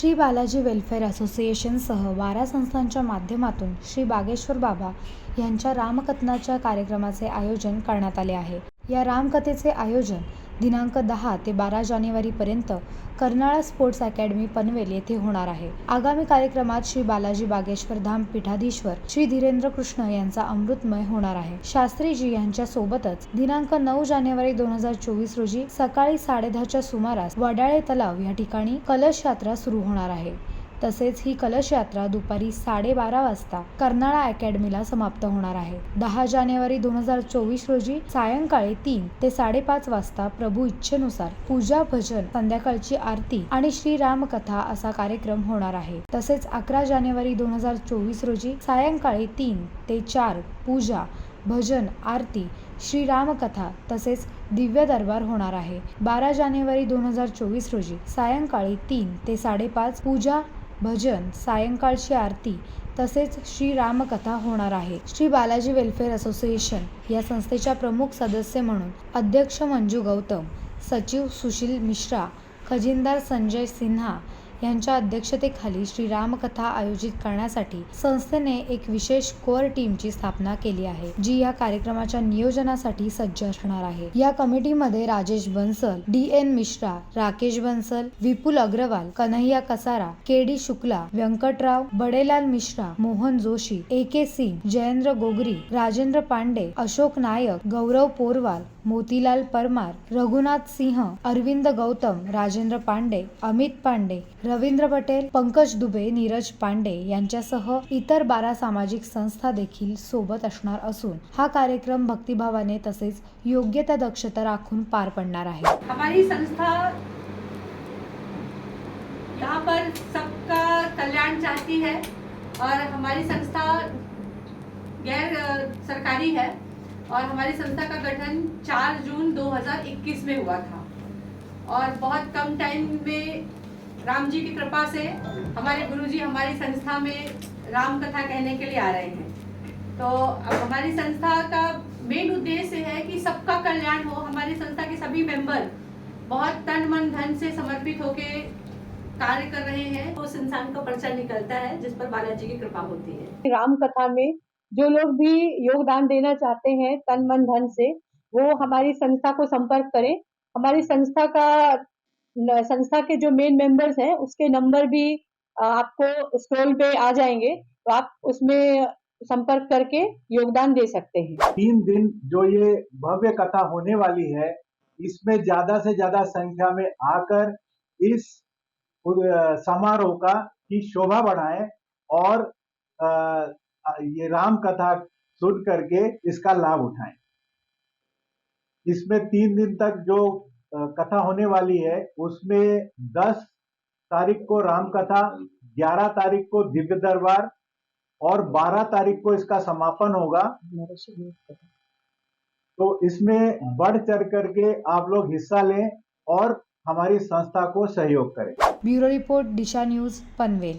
Shri Balaji welfare असोसिएशनसह बारा संस्थांच्या माध्यमातून श्री बागेश्वर बाबा यांच्या रामकथनाच्या कार्यक्रमाचे आयोजन करण्यात आले आहे. या रामकथेचे आयोजन दिनांक दहा ते बारा जानेवारीपर्यंत कर्नाळा स्पोर्ट्स अकॅडमी पनवेल येथे होणार आहे. आगामी कार्यक्रमात श्री बालाजी बागेश्वर धाम पीठाधीश्वर श्री धीरेंद्र कृष्ण यांचा अमृतमय होणार आहे. शास्त्रीजी यांच्या सोबतच दिनांक नऊ जानेवारी दोन हजार चोवीस रोजी सकाळी साडेदहाच्या सुमारास वडाळे तलाव या ठिकाणी कलश यात्रा सुरू होणार आहे. तसेच ही कलश यात्रा दुपारी साडेबारा वाजता कर्नाळा अकॅडमीला समाप्त होणार आहे. दहा जानेवारी दोन हजार चोवीस रोजी सायंकाळी तीन ते साडेपाच वाजता प्रभू इच्छेनुसार पूजा भजन संध्याकाळची आरती आणि श्री रामकथा असा कार्यक्रम होणार आहे. तसेच अकरा जानेवारी दोन हजार चोवीस रोजी सायंकाळी तीन ते चार पूजा भजन आरती श्रीरामकथा तसेच दिव्य दरबार होणार आहे. बारा जानेवारी दोन हजार चोवीस रोजी सायंकाळी तीन ते साडेपाच पूजा भजन सायंकाळची आरती तसेच श्रीरामकथा होणार आहे. श्री बालाजी वेलफेअर असोसिएशन या संस्थेच्या प्रमुख सदस्य म्हणून अध्यक्ष मंजू गौतम सचिव सुशील मिश्रा खजिनदार संजय सिन्हा यांच्या अध्यक्षतेखाली श्रीरामकथा आयोजित करण्यासाठी संस्थेने एक विशेष कोअर टीमची स्थापना केली आहे जी या कार्यक्रमाच्या नियोजनासाठी सज्ज असणार आहे. या कमिटीमध्ये Rajesh Bansal D N Mishra Rakesh Bansal Vipul Agarwal Kanhaiya Kasara K D Shukla Venkatrao Badelal Mishra Mohan Joshi A K Singh Jayendra Gogri Rajendra Pande Ashok Naik Gaurav Porwal Motilal Parmar Raghunath Singh Arvind Gautam Rajendra Pande Amit Pande Ravindra Patel Pankaj Dubey Neeraj Pande यांच्यासह इतर बारा सामाजिक संस्था देखील सोबत असणार असून हा कार्यक्रम भक्तिभावाने तसेच योग्य त्या दक्षता राखून पार पडणार आहे. हमारी संस्था यहाँ पर सबका कल्याण चाहती है और हमारी संस्था गैर सरकारी है। और हमारी संस्था का गठन 4 जून 2021 में हुआ था। और बहुत कम टाइम में राम जी की कृपा से हमारे गुरुजी हमारी संस्था में राम कथा कहने के लिए आ रहे हैं। तो अब हमारी संस्था का मेन उद्देश्य है कि सबका कल्याण हो, हमारी संस्था के सभी मेंबर बहुत तन मन धन से समर्पित होके कार्य कर रहे हैं। उस इंसान का पर्चा निकलता है जिस पर बालाजी की कृपा होती है। राम कथा में जो लोग भी योगदान देना चाहते हैं तन, मन, धन से, वो हमारी संस्था को संपर्क करें। हमारी संस्था का संस्था के जो मेन मेंबर्स हैं, उसके नंबर भी आपको स्क्रॉल पे आ जाएँगे। तो आप उसमें संपर्क करके योगदान दे सकते हैं। तीन दिन जो ये भव्य कथा होने वाली है, इसमें ज़्यादा से ज़्यादा संख्या में आकर इस समारोह का की शोभा बढ़ाएँ और ये राम कथा सुन करके इसका लाभ उठाएँ। इसमें तीन दिन तक जो कथा होने वाली है, उसमें दस तारीख को राम कथा, ग्यारह तारीख को दिव्य दरबार और बारह तारीख को इसका समापन होगा। तो इसमें बढ़ चढ़ करके आप लोग हिस्सा लें और हमारी संस्था को सहयोग करें। Bureau report, Disha news, Panvel.